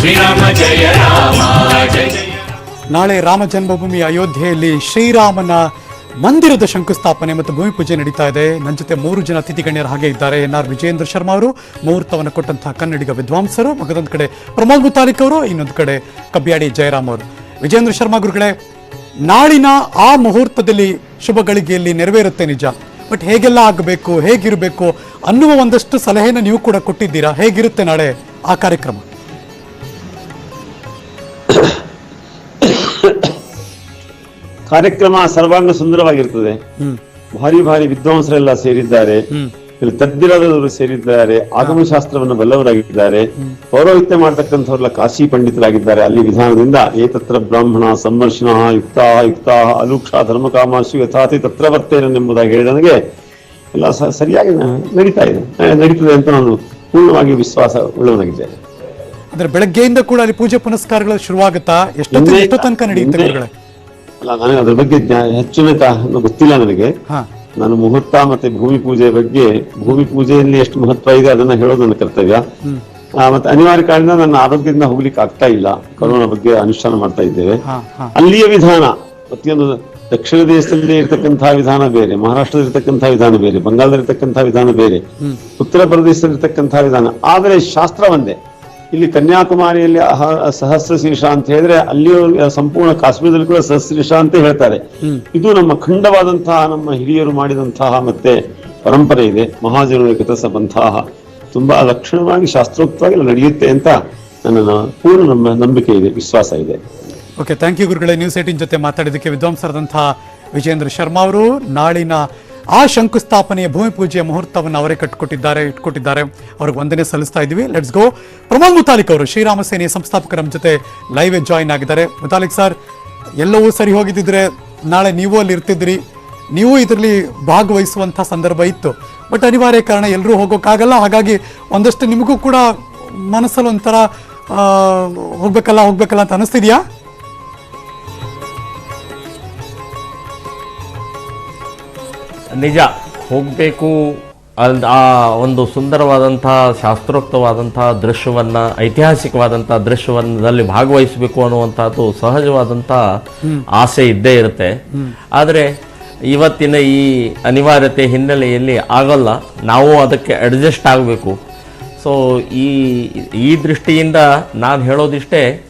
ಶ್ರೀರಾಮ ಜಯ ರಾಮ ನಾಳೆ ರಾಮ ಜನ್ಮಭೂಮಿ ಅಯೋಧ್ಯೆಯಲ್ಲಿ ಶ್ರೀರಾಮನ ಮಂದಿರದ ಶಂಕುಸ್ಥಾಪನೆ ಮತ್ತು ಭೂಮಿ ಪೂಜೆ ನಡೀತಾ ಇದೆ. ನನ್ನ ಜೊತೆ ಮೂರು ಜನ ಅತಿಥಿ ಗಣ್ಯರು ಹಾಗೆ ಇದ್ದಾರೆ. ಎನ್ ಆರ್ ವಿಜಯೇಂದ್ರ ಶರ್ಮಾ ಅವರು, ಮುಹೂರ್ತವನ್ನು ಕೊಟ್ಟಂತಹ ಕನ್ನಡಿಗ ವಿದ್ವಾಂಸರು, ಮಗದೊಂದು ಕಡೆ ಪ್ರಮೋದ್ ಮುತಾಲಿಕ್ ಅವರು, ಇನ್ನೊಂದು ಕಡೆ ಕಬ್ಬಿಯಾಡಿ ಜಯರಾಮ್ ಅವರು. ವಿಜಯೇಂದ್ರ ಶರ್ಮಾ ಗುರುಗಳೇ, ನಾಳಿನ ಆ ಮುಹೂರ್ತದಲ್ಲಿ ಶುಭ ಗಳಿಗೆಯಲ್ಲಿ ನೆರವೇರುತ್ತೆ ನಿಜ. ಬಟ್ ಹೇಗೆಲ್ಲ ಆಗಬೇಕು, ಹೇಗಿರಬೇಕು ಅನ್ನುವ ಒಂದಷ್ಟು ಸಲಹೆಯನ್ನು ನೀವು ಕೂಡ ಕೊಟ್ಟಿದ್ದೀರಾ? ಹೇಗಿರುತ್ತೆ ನಾಳೆ ಆ ಕಾರ್ಯಕ್ರಮ? ಕಾರ್ಯಕ್ರಮ ಸರ್ವಾಂಗ ಸುಂದರವಾಗಿರ್ತದೆ. ಭಾರಿ ಭಾರಿ ವಿದ್ವಾಂಸರೆಲ್ಲ ಸೇರಿದ್ದಾರೆ. ಇಲ್ಲಿ ತಜ್ಞರಾದವರು ಸೇರಿದ್ದಾರೆ ಆಗಮ ಶಾಸ್ತ್ರವನ್ನು ಬಲ್ಲವರಾಗಿದ್ದಾರೆ ಪೌರೋಹಿತ್ಯ ಮಾಡತಕ್ಕಂಥವ್ರೆಲ್ಲ ಕಾಶಿ ಪಂಡಿತರಾಗಿದ್ದಾರೆ. ಅಲ್ಲಿ ವಿಧಾನದಿಂದ ಏತತ್ರ ಬ್ರಾಹ್ಮಣ ಸಂವರ್ಷಣ ಯುಕ್ತ ಯುಕ್ತ ಅಲೂಕ್ಷ ಧರ್ಮಕಾಮಾಶು ಯಥಾತಿ ತತ್ರ ಬರ್ತೇನೆಂಬುದಾಗಿ ಹೇಳಿ ನನಗೆ ಎಲ್ಲ ಸರಿಯಾಗಿ ನಡೀತಾ ಇದೆ. ನಡೀತದೆ ಅಂತ ನಾನು ಪೂರ್ಣವಾಗಿ ವಿಶ್ವಾಸ ಉಳ್ಳವನಾಗಿದ್ದೇನೆ ಅಂದ್ರೆ ಬೆಳಗ್ಗೆಯಿಂದ ಕೂಡ ಅಲ್ಲಿ ಪೂಜೆ ಪುನಸ್ಕಾರಗಳು ಶುರುವಾಗುತ್ತಾ? ಎಷ್ಟೊತ್ತು ತನಕ ನಡೆಯುತ್ತೆ ಅಲ್ಲ ನನಗೆ ಅದ್ರ ಬಗ್ಗೆ ಹೆಚ್ಚಿನ ಗೊತ್ತಿಲ್ಲ ನನಗೆ. ನಾನು ಮುಹೂರ್ತ ಮತ್ತೆ ಭೂಮಿ ಪೂಜೆ ಬಗ್ಗೆ ಭೂಮಿ ಪೂಜೆಯಲ್ಲಿ ಎಷ್ಟು ಮಹತ್ವ ಇದೆ ಅದನ್ನ ಹೇಳೋದು ನನ್ನ ಕರ್ತವ್ಯ. ಮತ್ತೆ ಅನಿವಾರ್ಯ ಕಾರಣ ನನ್ನ ಆರೋಗ್ಯದಿಂದ ಹೋಗ್ಲಿಕ್ಕೆ ಆಗ್ತಾ ಇಲ್ಲ. ಕೊರೋನಾ ಬಗ್ಗೆ ಅನುಷ್ಠಾನ ಮಾಡ್ತಾ ಇದ್ದೇವೆ. ಅಲ್ಲಿಯ ವಿಧಾನ ಪ್ರತಿಯೊಂದು ದಕ್ಷಿಣ ದೇಶದಲ್ಲಿ ಇರ್ತಕ್ಕಂತಹ ವಿಧಾನ ಬೇರೆ ಮಹಾರಾಷ್ಟ್ರದಲ್ಲಿ ಇರ್ತಕ್ಕಂತಹ ವಿಧಾನ ಬೇರೆ ಬಂಗಾಳದಲ್ಲಿ ಇರ್ತಕ್ಕಂತಹ ವಿಧಾನ ಬೇರೆ ಉತ್ತರ ಪ್ರದೇಶದಲ್ಲಿ ಇರ್ತಕ್ಕಂತಹ ವಿಧಾನ. ಆದರೆ ಶಾಸ್ತ್ರ ಒಂದೇ. ಇಲ್ಲಿ ಕನ್ಯಾಕುಮಾರಿಯಲ್ಲಿ ಸಹಸ್ರ ಶೀರ್ಷ ಅಂತ ಹೇಳಿದ್ರೆ ಅಲ್ಲಿಯೂ ಸಂಪೂರ್ಣ ಕಾಶ್ಮೀರದಲ್ಲಿ ಕೂಡ ಸಹಸ್ರ ಅಂತ ಹೇಳ್ತಾರೆ. ಇದು ನಮ್ಮ ಖಂಡವಾದಂತಹ ನಮ್ಮ ಹಿರಿಯರು ಮಾಡಿದಂತಹ ಮತ್ತೆ ಪರಂಪರೆ ಇದೆ. ಮಹಾಜನ ಕಥಸಬಂತಹ ತುಂಬಾ ಲಕ್ಷಣವಾಗಿ, ಶಾಸ್ತ್ರೋಕ್ತವಾಗಿ ನಡೆಯುತ್ತೆ ಅಂತ ನನ್ನ ಪೂರ್ಣ ನಮ್ಮ ನಂಬಿಕೆ ಇದೆ, ವಿಶ್ವಾಸ ಇದೆ. ಓಕೆ ಥ್ಯಾಂಕ್ ಯು ಗುರುಗಳೇ. ನ್ಯೂಸ್ ಏಟಿನ್ ಜೊತೆ ಮಾತಾಡಿದ್ದಕ್ಕೆ ವಿದ್ವಾಂಸರಾದಂತಹ ವಿಜೇಂದ್ರ ಶರ್ಮಾ ಅವರು ನಾಳಿನ ಆ ಶಂಕುಸ್ಥಾಪನೆಯ ಭೂಮಿ ಪೂಜೆಯ ಮುಹೂರ್ತವನ್ನು ಅವರೇ ಕಟ್ಟಿಕೊಟ್ಟಿದ್ದಾರೆ, ಇಟ್ಕೊಟ್ಟಿದ್ದಾರೆ. ಅವ್ರಿಗೆ ವಂದನೆ ಸಲ್ಲಿಸ್ತಾ ಇದ್ದೀವಿ. ಲೆಟ್ಸ್ ಗೋ ಪ್ರಮೋದ್ ಮುತಾಲಿಕ್ ಅವರು ಶ್ರೀರಾಮ ಸೇನೆಯ ಸಂಸ್ಥಾಪಕರ ಜೊತೆ ಲೈವ್ ಜಾಯಿನ್ ಆಗಿದ್ದಾರೆ. ಮುತಾಲಿಕ್ ಸರ್ ಎಲ್ಲವೂ ಸರಿ ಹೋಗಿದ್ದಿದ್ರೆ ನಾಳೆ ನೀವು ಅಲ್ಲಿ ಇರ್ತಿದ್ರಿ. ನೀವು ಇದರಲ್ಲಿ ಭಾಗವಹಿಸುವಂಥ ಸಂದರ್ಭ ಇತ್ತು. ಬಟ್ ಅನಿವಾರ್ಯ ಕಾರಣ ಎಲ್ಲರೂ ಹೋಗೋಕ್ಕಾಗಲ್ಲ. ಹಾಗಾಗಿ ಒಂದಷ್ಟು ನಿಮಗೂ ಕೂಡ ಮನಸ್ಸಲ್ಲಿ ಒಂಥರ ಹೋಗ್ಬೇಕಲ್ಲ ಹೋಗ್ಬೇಕಲ್ಲ ಅಂತ ಅನಿಸ್ತಿದ್ಯಾ? ನಿಜ. ಹೋಗಬೇಕು. ಅಲ್ ಆ ಒಂದು ಸುಂದರವಾದಂತಹ ಶಾಸ್ತ್ರೋಕ್ತವಾದಂತಹ ದೃಶ್ಯವನ್ನ ಐತಿಹಾಸಿಕವಾದಂತಹ ದೃಶ್ಯವನ್ನದಲ್ಲಿ ಭಾಗವಹಿಸಬೇಕು ಅನ್ನುವಂಥದ್ದು ಸಹಜವಾದಂತಹ ಆಸೆ ಇದ್ದೇ ಇರುತ್ತೆ. ಆದರೆ ಇವತ್ತಿನ ಈ ಅನಿವಾರ್ಯತೆ ಹಿನ್ನೆಲೆಯಲ್ಲಿ ಆಗಲ್ಲ. ನಾವು ಅದಕ್ಕೆ ಅಡ್ಜಸ್ಟ್ ಆಗಬೇಕು. ಸೊ ಈ ಈ ದೃಷ್ಟಿಯಿಂದ ನಾನು ಹೇಳೋದಿಷ್ಟೇ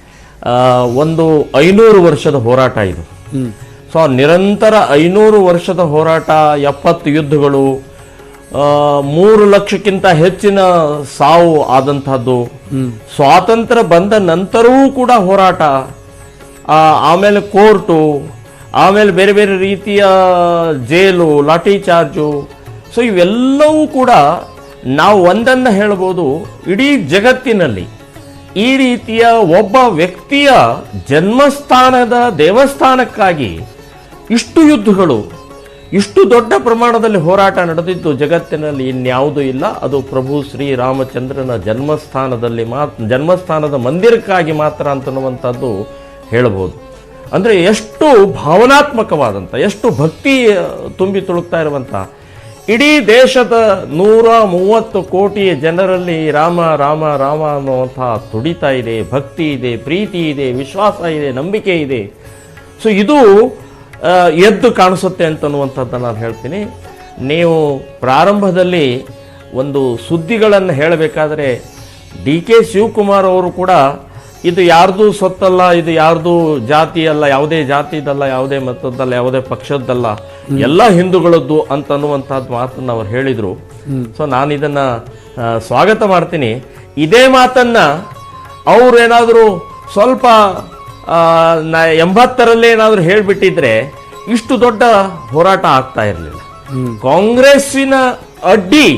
ಒಂದು ಐನೂರು ವರ್ಷದ ಹೋರಾಟ ಇದು. ಸೊ ನಿರಂತರ ಐನೂರು ವರ್ಷದ ಹೋರಾಟ ಎಪ್ಪತ್ತು ಯುದ್ಧಗಳು ಮೂರು ಲಕ್ಷಕ್ಕಿಂತ ಹೆಚ್ಚಿನ ಸಾವು ಆದಂತಹದ್ದು ಸ್ವಾತಂತ್ರ್ಯ ಬಂದ ನಂತರವೂ ಕೂಡ ಹೋರಾಟ ಆಮೇಲೆ ಕೋರ್ಟು ಆಮೇಲೆ ಬೇರೆ ಬೇರೆ ರೀತಿಯ ಜೈಲು ಲಾಠಿ ಚಾರ್ಜು. ಸೊ ಇವೆಲ್ಲವೂ ಕೂಡ ನಾವು ಒಂದನ್ನು ಹೇಳ್ಬೋದು ಇಡೀ ಜಗತ್ತಿನಲ್ಲಿ ಈ ರೀತಿಯ ಒಬ್ಬ ವ್ಯಕ್ತಿಯ ಜನ್ಮಸ್ಥಾನದ ದೇವಸ್ಥಾನಕ್ಕಾಗಿ ಇಷ್ಟು ಯುದ್ಧಗಳು, ಇಷ್ಟು ದೊಡ್ಡ ಪ್ರಮಾಣದಲ್ಲಿ ಹೋರಾಟ ನಡೆದಿದ್ದು ಜಗತ್ತಿನಲ್ಲಿ ಇನ್ಯಾವುದೂ ಇಲ್ಲ. ಅದು ಪ್ರಭು ಶ್ರೀರಾಮಚಂದ್ರನ ಜನ್ಮಸ್ಥಾನದಲ್ಲಿ ಮಾತ್ರ ಜನ್ಮಸ್ಥಾನದ ಮಂದಿರಕ್ಕಾಗಿ ಮಾತ್ರ ಅಂತನ್ನುವಂಥದ್ದು ಹೇಳಬಹುದು ಅಂದರೆ ಎಷ್ಟು ಭಾವನಾತ್ಮಕವಾದಂಥ, ಎಷ್ಟು ಭಕ್ತಿ ತುಂಬಿ ತುಳುಕ್ತಾ ಇರುವಂಥ, ಇಡೀ ದೇಶದ ನೂರ ಮೂವತ್ತು ಕೋಟಿ ಜನರಲ್ಲಿ ರಾಮ ರಾಮ ರಾಮ ಅನ್ನುವಂಥ ತುಡಿತಾ ಇದೆ. ಭಕ್ತಿ ಇದೆ, ಪ್ರೀತಿ ಇದೆ, ವಿಶ್ವಾಸ ಇದೆ, ನಂಬಿಕೆ ಇದೆ. ಸೊ ಇದು ಎದ್ದು ಕಾಣಿಸುತ್ತೆ ಅಂತನ್ನುವಂಥದ್ದನ್ನು ನಾನು ಹೇಳ್ತೀನಿ. ನೀವು ಪ್ರಾರಂಭದಲ್ಲಿ ಒಂದು ಸುದ್ದಿಗಳನ್ನು ಹೇಳಬೇಕಾದ್ರೆ ಡಿ ಕೆ ಶಿವಕುಮಾರ್ ಅವರು ಕೂಡ ಇದು ಯಾರ್ದು ಸೊತ್ತಲ್ಲ ಇದು ಯಾರ್ದು ಜಾತಿ ಅಲ್ಲ ಯಾವುದೇ ಜಾತಿದಲ್ಲ ಯಾವುದೇ ಮತದ್ದಲ್ಲ ಯಾವುದೇ ಪಕ್ಷದ್ದಲ್ಲ ಎಲ್ಲ ಹಿಂದೂಗಳದ್ದು ಅಂತನ್ನುವಂಥದ್ದು ಮಾತನ್ನು ಅವ್ರು ಹೇಳಿದರು. ಸೊ ನಾನು ಇದನ್ನ ಸ್ವಾಗತ ಮಾಡ್ತೀನಿ. ಇದೇ ಮಾತನ್ನ ಅವರೇನಾದರೂ ಸ್ವಲ್ಪ ಎಂಬತ್ತರಲ್ಲೇ ಏನಾದರೂ ಹೇಳಿಬಿಟ್ಟಿದ್ರೆ ಇಷ್ಟು ದೊಡ್ಡ ಹೋರಾಟ ಆಗ್ತಾ ಇರಲಿಲ್ಲ. ಕಾಂಗ್ರೆಸ್ಸಿನ ಅಡ್ಡಿ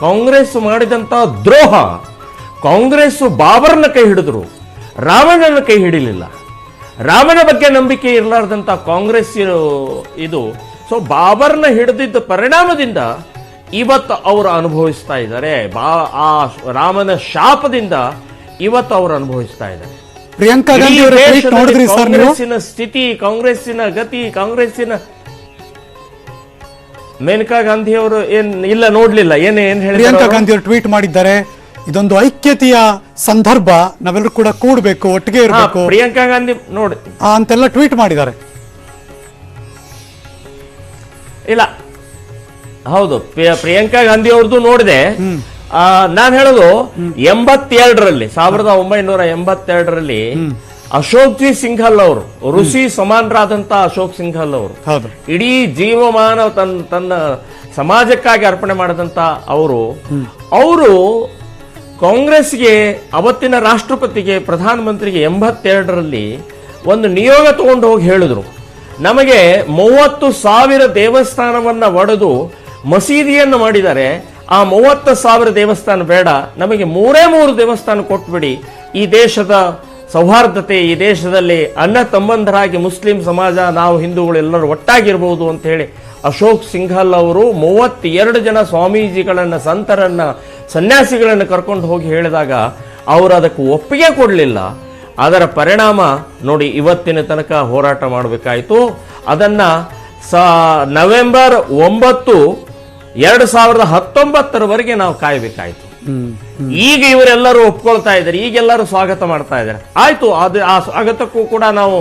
ಕಾಂಗ್ರೆಸ್ ಮಾಡಿದಂತ ದ್ರೋಹ ಕಾಂಗ್ರೆಸ್ ಬಾಬರ್ನ ಕೈ ಹಿಡಿದ್ರು ರಾವಣನ ಕೈ ಹಿಡಿಲಿಲ್ಲ. ರಾಮನ ಬಗ್ಗೆ ನಂಬಿಕೆ ಇರಲಾರ್ದಂತ ಕಾಂಗ್ರೆಸ್ ಇದು ಸೊ ಬಾಬರ್ನ ಹಿಡಿದಿದ್ದ ಪರಿಣಾಮದಿಂದ ಇವತ್ತು ಅವರು ಅನುಭವಿಸ್ತಾ ಇದ್ದಾರೆ. ಬಾ ಆ ರಾಮನ ಶಾಪದಿಂದ ಇವತ್ತು ಅವರು ಅನುಭವಿಸ್ತಾ ಇದ್ದಾರೆ. ಪ್ರಿಯಾಂಕಾ ಗಾಂಧಿ ಅವರ ಟ್ವೀಟ್ ನೋಡಿದ್ರಿ ಸರ್ ನೀವು? ಕಾಂಗ್ರೆಸ್ಸಿನ ಸ್ಥಿತಿ ಕಾಂಗ್ರೆಸ್ಸಿನ ಗತಿ ಕಾಂಗ್ರೆಸ್ಸಿನ ಮೇನಕಾ ಗಾಂಧಿ ಅವರು ಏನ್ ಇಲ್ಲ ನೋಡ್ಲಿಲ್ಲ. ಏನ್ ಏನ್ ಪ್ರಿಯಾಂಕಾ ಹೇಳಿದ್ರು ಗಾಂಧಿ ಅವರು ಟ್ವೀಟ್ ಮಾಡಿದ್ದಾರೆ. ಇದೊಂದು ಐಕ್ಯತೆಯ ಸಂದರ್ಭ. ನಾವೆಲ್ಲರೂ ಕೂಡ ಕೂಡಬೇಕು ಒಟ್ಟಿಗೆ ಇರಬೇಕು. ಪ್ರಿಯಾಂಕಾ ಗಾಂಧಿ ನೋಡಿ. ಅಂತೆಲ್ಲ ಟ್ವೀಟ್ ಮಾಡಿದ್ದಾರೆ. ಇಲ್ಲ. ಹೌದು ಪ್ರಿಯಾಂಕಾ ಗಾಂಧಿ ಅವ್ರದ್ದು ನೋಡಿದೆ. ನಾನು ಹೇಳೋದು ಎಂಬತ್ತೆರಡರಲ್ಲಿ ಸಾವಿರದ ಒಂಬೈನೂರ ಎಂಬತ್ತೆರಡರಲ್ಲಿ ಅಶೋಕ್ ಜಿ ಸಿಂಘಲ್ ಅವರು ಋಷಿ ಸಮಾನರಾದಂತಹ ಅಶೋಕ್ ಸಿಂಘಲ್ ಅವರು ಇಡೀ ಜೀವಮಾನ ತನ್ನ ತನ್ನ ಸಮಾಜಕ್ಕಾಗಿ ಅರ್ಪಣೆ ಮಾಡಿದಂತ ಅವರು ಅವರು ಕಾಂಗ್ರೆಸ್ಗೆ ಅವತ್ತಿನ ರಾಷ್ಟ್ರಪತಿಗೆ ಪ್ರಧಾನಮಂತ್ರಿಗೆ ಎಂಬತ್ತೆರಡರಲ್ಲಿ ಒಂದು ನಿಯೋಗ ತಗೊಂಡು ಹೋಗಿ ಹೇಳಿದ್ರು. ನಮಗೆ ಮೂವತ್ತು ಸಾವಿರ ದೇವಸ್ಥಾನವನ್ನ ಒಡೆದು ಮಸೀದಿಯನ್ನು ಮಾಡಿದ್ದಾರೆ. ಆ ಮೂವತ್ತು ಸಾವಿರ ದೇವಸ್ಥಾನ ಬೇಡ, ನಮಗೆ ಮೂರೇ ಮೂರು ದೇವಸ್ಥಾನ ಕೊಟ್ಬಿಡಿ. ಈ ದೇಶದ ಸೌಹಾರ್ದತೆ, ಈ ದೇಶದಲ್ಲಿ ಅನ್ನ ತಮ್ಮಂದರಾಗಿ ಮುಸ್ಲಿಂ ಸಮಾಜ, ನಾವು ಹಿಂದೂಗಳು ಎಲ್ಲರೂ ಒಟ್ಟಾಗಿರ್ಬೋದು ಅಂತ ಹೇಳಿ ಅಶೋಕ್ ಸಿಂಘಲ್ ಅವರು ಮೂವತ್ತೆರಡು ಜನ ಸ್ವಾಮೀಜಿಗಳನ್ನು, ಸಂತರನ್ನ, ಸನ್ಯಾಸಿಗಳನ್ನ ಕರ್ಕೊಂಡು ಹೋಗಿ ಹೇಳಿದಾಗ ಅವರು ಅದಕ್ಕೆ ಒಪ್ಪಿಗೆ ಕೊಡಲಿಲ್ಲ. ಅದರ ಪರಿಣಾಮ ನೋಡಿ ಇವತ್ತಿನ ತನಕ ಹೋರಾಟ ಮಾಡಬೇಕಾಯಿತು. ಅದನ್ನ ಸ, ನವೆಂಬರ್ ಒಂಬತ್ತು ಎರಡು ಸಾವಿರದ ಹತ್ತೊಂಬತ್ತರವರೆಗೆ ನಾವು ಕಾಯಬೇಕಾಯ್ತು. ಈಗ ಇವರೆಲ್ಲರೂ ಒಪ್ಕೊಳ್ತಾ ಇದ್ದಾರೆ ಈಗೆಲ್ಲರೂ ಸ್ವಾಗತ ಮಾಡ್ತಾ ಇದ್ದಾರೆ. ಆಯ್ತು, ಅದು ಆ ಸ್ವಾಗತಕ್ಕೂ ಕೂಡ ನಾವು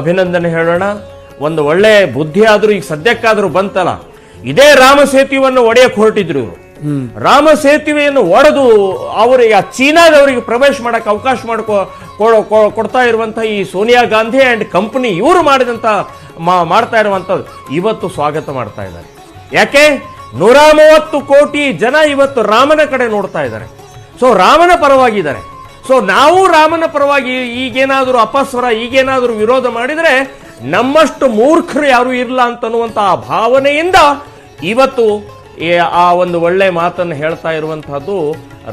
ಅಭಿನಂದನೆ ಹೇಳೋಣ. ಒಂದು ಒಳ್ಳೆ ಬುದ್ಧಿ ಆದ್ರೂ ಈಗ ಸದ್ಯಕ್ಕಾದ್ರೂ ಬಂತಲ್ಲ. ಇದೇ ರಾಮ ಸೇತುವೆಯನ್ನು ಒಡೆಯಕ್ಕೆ ಹೊರಟಿದ್ರು ಇವರು. ರಾಮ ಸೇತುವೆಯನ್ನು ಒಡೆದು ಅವರಿಗೆ ಚೀನಾದವರಿಗೆ ಪ್ರವೇಶ ಮಾಡಕ್ಕೆ ಅವಕಾಶ ಮಾಡ್ಕೊ ಕೊಡ್ತಾ ಇರುವಂತಹ ಈ ಸೋನಿಯಾ ಗಾಂಧಿ ಅಂಡ್ ಕಂಪನಿ ಇವರು ಮಾಡಿದಂತ ಮಾಡ್ತಾ ಇರುವಂಥದ್ದು. ಇವತ್ತು ಸ್ವಾಗತ ಮಾಡ್ತಾ ಇದ್ದಾರೆ. ಯಾಕೆ? ನೂರ ಮೂವತ್ತು ಕೋಟಿ ಜನ ಇವತ್ತು ರಾಮನ ಕಡೆ ನೋಡ್ತಾ ಇದ್ದಾರೆ. ಸೊ ರಾಮನ ಪರವಾಗಿದ್ದಾರೆ ಸೊ ನಾವು ರಾಮನ ಪರವಾಗಿ ಈಗೇನಾದರೂ ಅಪಸ್ವರ, ಈಗೇನಾದರೂ ವಿರೋಧ ಮಾಡಿದರೆ ನಮ್ಮಷ್ಟು ಮೂರ್ಖರು ಯಾರು ಇಲ್ಲ ಅಂತನ್ನುವಂಥ ಆ ಭಾವನೆಯಿಂದ ಇವತ್ತು ಆ ಒಂದು ಒಳ್ಳೆ ಮಾತನ್ನು ಹೇಳ್ತಾ ಇರುವಂತಹದ್ದು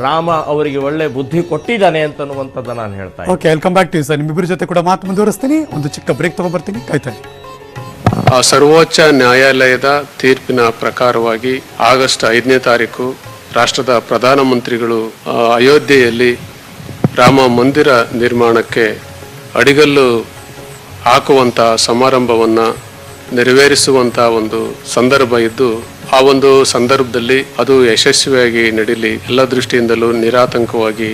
ರಾಮ ಅವರಿಗೆ ಒಳ್ಳೆ ಬುದ್ಧಿ ಕೊಟ್ಟಿದ್ದಾನೆ ಅಂತನ್ನುವಂಥದ್ದು ನಾನು ಹೇಳ್ತಾ. Okay welcome back to sir ನಿಮ್ಮಿಬ್ಬರ ಜೊತೆ ಕೂಡ ಮಾತು ಮುಂದುವರಿಸ್ತೀನಿ. ಒಂದು ಚಿಕ್ಕ ಬ್ರೇಕ್ ತಗೊಂಡ್ಬರ್ತೀನಿ ಕಾಯ್ತಾನೆ ಆ ಸರ್ವೋಚ್ಚ ನ್ಯಾಯಾಲಯದ ತೀರ್ಪಿನ ಪ್ರಕಾರವಾಗಿ ಆಗಸ್ಟ್ ಐದನೇ ತಾರೀಕು ರಾಷ್ಟ್ರದ ಪ್ರಧಾನಮಂತ್ರಿಗಳು ಅಯೋಧ್ಯೆಯಲ್ಲಿ ರಾಮ ಮಂದಿರ ನಿರ್ಮಾಣಕ್ಕೆ ಅಡಿಗಲ್ಲು ಹಾಕುವಂತ ಸಮಾರಂಭವನ್ನು ನೆರವೇರಿಸುವಂತ ಒಂದು ಸಂದರ್ಭ ಇದ್ದು, ಆ ಒಂದು ಸಂದರ್ಭದಲ್ಲಿ ಅದು ಯಶಸ್ವಿಯಾಗಿ ನಡೀಲಿ. ಎಲ್ಲ ದೃಷ್ಟಿಯಿಂದಲೂ ನಿರಾತಂಕವಾಗಿ